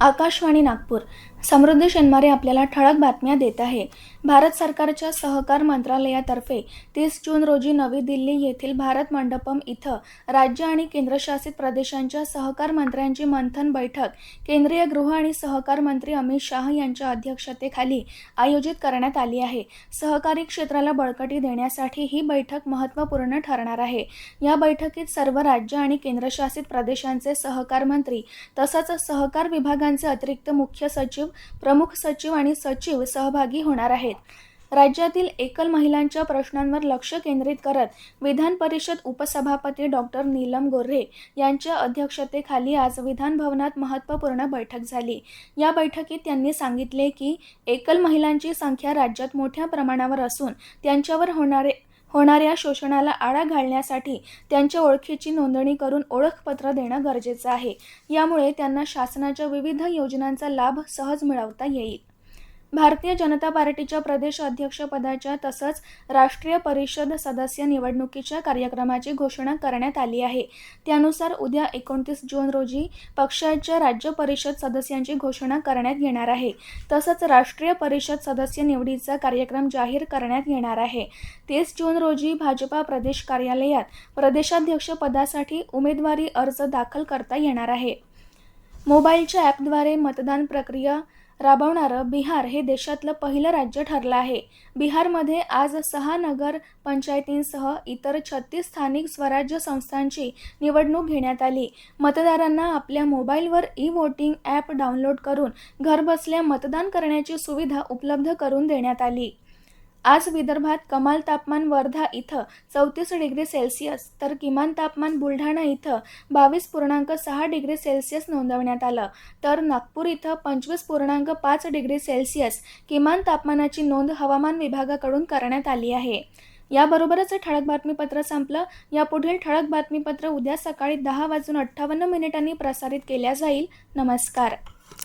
आकाशवाणी नागपूर. समृद्धी शेनमारे आपल्याला ठळक बातम्या देत आहे. भारत सरकारच्या सहकार मंत्रालयातर्फे तीस जून रोजी नवी दिल्ली येथील भारत मंडपम इथं राज्य आणि केंद्रशासित प्रदेशांच्या सहकार मंत्र्यांची मंथन बैठक केंद्रीय गृह आणि सहकार मंत्री अमित शाह यांच्या अध्यक्षतेखाली आयोजित करण्यात आली आहे. सहकारी क्षेत्राला बळकटी देण्यासाठी ही बैठक महत्त्वपूर्ण ठरणार आहे. या बैठकीत सर्व राज्य आणि केंद्रशासित प्रदेशांचे सहकार मंत्री तसंच सहकार विभागांचे अतिरिक्त मुख्य सचिव प्रमुख सचिव आणि सचिव सहभागी होणार आहेत. राज्यातील एकल महिलांच्या प्रश्नांवर लक्ष केंद्रित करत विधान परिषद उपसभापती डॉक्टर नीलम गोऱ्हे यांच्या अध्यक्षतेखाली आज विधान भवनात महत्त्वपूर्ण बैठक झाली. या बैठकीत त्यांनी सांगितले की एकल महिलांची संख्या राज्यात मोठ्या प्रमाणावर असून त्यांच्यावर होणारे होणाऱ्या शोषणाला आळा घालण्यासाठी त्यांच्या ओळखीची नोंदणी करून ओळखपत्र देणं गरजेचं आहे. यामुळे त्यांना शासनाच्या विविध योजनांचा लाभ सहज मिळवता येईल. भारतीय जनता पार्टीच्या प्रदेश अध्यक्षपदाच्या तसंच राष्ट्रीय परिषद सदस्य निवडणुकीच्या कार्यक्रमाची घोषणा करण्यात आली आहे. त्यानुसार उद्या एकोणतीस जून रोजी पक्षाच्या राज्य परिषद सदस्यांची घोषणा करण्यात येणार आहे. तसंच राष्ट्रीय परिषद सदस्य निवडीचा कार्यक्रम जाहीर करण्यात येणार आहे. तीस जून रोजी भाजपा प्रदेश कार्यालयात प्रदेशाध्यक्षपदासाठी उमेदवारी अर्ज दाखल करता येणार आहे. मोबाईलच्या ॲपद्वारे मतदान प्रक्रिया राबवणारं बिहार हे देशातलं पहिलं राज्य ठरलं आहे. बिहारमध्ये आज सहा नगर पंचायतींसह इतर छत्तीस स्थानिक स्वराज्य संस्थांची निवडणूक घेण्यात आली. मतदारांना आपल्या मोबाईलवर ई वोटिंग ॲप डाउनलोड करून घरबसल्या मतदान करण्याची सुविधा उपलब्ध करून देण्यात आली. आज विदर्भात कमाल तापमान वर्धा इथं चौतीस डिग्री सेल्सिअस तर किमान तापमान बुलढाणा इथं बावीस पूर्णांक सहा डिग्री सेल्सिअस नोंदवण्यात आलं. तर नागपूर इथं पंचवीस पूर्णांक पाच डिग्री सेल्सिअस किमान तापमानाची नोंद हवामान विभागाकडून करण्यात आली आहे. याबरोबरच ठळक बातमीपत्र संपलं. यापुढील ठळक बातमीपत्र उद्या सकाळी दहा वाजून अठ्ठावन्न मिनिटांनी प्रसारित केल्या जाईल. नमस्कार.